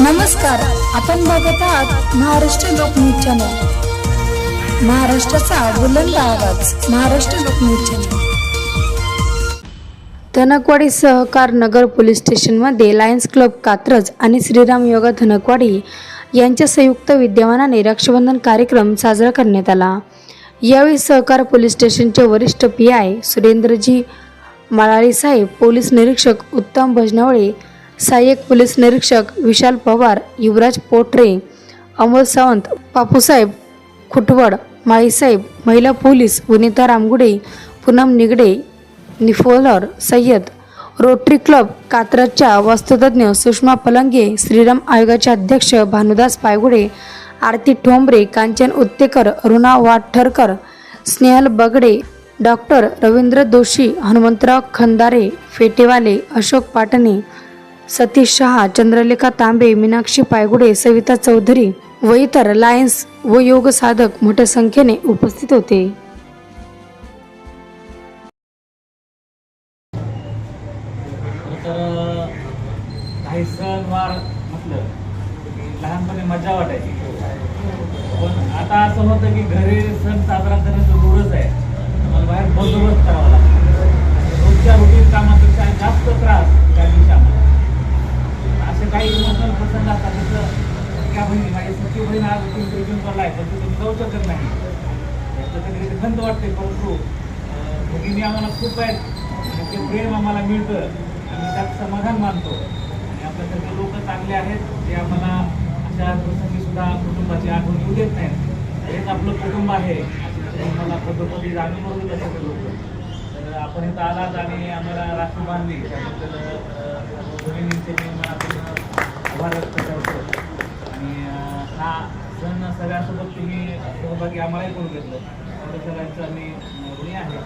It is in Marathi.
नमस्कार आपण बघत आहात महाराष्ट्र लोकन्यूज चॅनल. महाराष्ट्राचा बुलंद आवाज महाराष्ट्र लोकन्यूज चॅनल. धनकवाडी सहकार नगर पोलीस स्टेशनमध्ये लायन्स क्लब कात्रज आणि श्रीराम योगा धनकवाडी यांच्या संयुक्त विद्यमानाने रक्षाबंधन कार्यक्रम साजरा करण्यात आला. यावेळी सहकार पोलीस स्टेशनचे वरिष्ठ पी आय सुरेंद्रजी माळाळी साहेब पोलीस निरीक्षक उत्तम भजनावळे सहाय्यक पोलीस निरीक्षक विशाल पवार युवराज पोटरे अमोल सावंत पापूसाहेब खुटवड माईसाहेब महिला police Vanita Ramgude Poonam Nigade Nifolar Sayyad rotary club कात्रजच्या वास्तुतज्ञ सुषमा पलंगे श्रीराम आयोगाचे अध्यक्ष भानुदास पायगुडे आरती ठोंबरे कांचन उत्तेकर अरुणा वाठरकर स्नेहल बगडे डॉक्टर रवींद्र दोशी हनुमंतराव खंदारे फेटेवाले अशोक पाटणे सतीश शहा चंद्रलेखा तांबे मीनाक्षी पायगुडे सविता चौधरी व इतर लायन्स व योग साधक मोठ्या संख्येने उपस्थित होते. काही सण वार म्हटलं की लहानपणी मजा वाटायची. पण आता असं होतं की घरी सण साजरा करण्याचं इमोशनल प्रसंग आता तिथं त्या बहिणी माझी सख्खी बहीण आज तीन ट्रीटमेंट आहे पण तुम्ही जाऊ शकत नाही. याचं कधी खंत वाटते परंतु भगिनी आम्हाला खूप आहेत. ते प्रेम आम्हाला मिळतं. आम्ही त्यात समाधान मानतो. आणि आपल्यासारखे लोक चांगले आहेत ते आम्हाला अशा प्रसंगी सुद्धा कुटुंबाची आठवण येऊ देत नाहीत. हेच आपलं कुटुंब आहे. मला पद्धती जाणून करून देतात सगळे लोक. तर आपण इथं आलात आणि आम्हाला राखी बांधली. त्याबद्दल महाराज होतो आणि हा सण सगळ्यासोबत तुम्ही सहभागी आम्हालाही करून घेतलं. सगळ्यांचं आम्ही ऋणी आहे.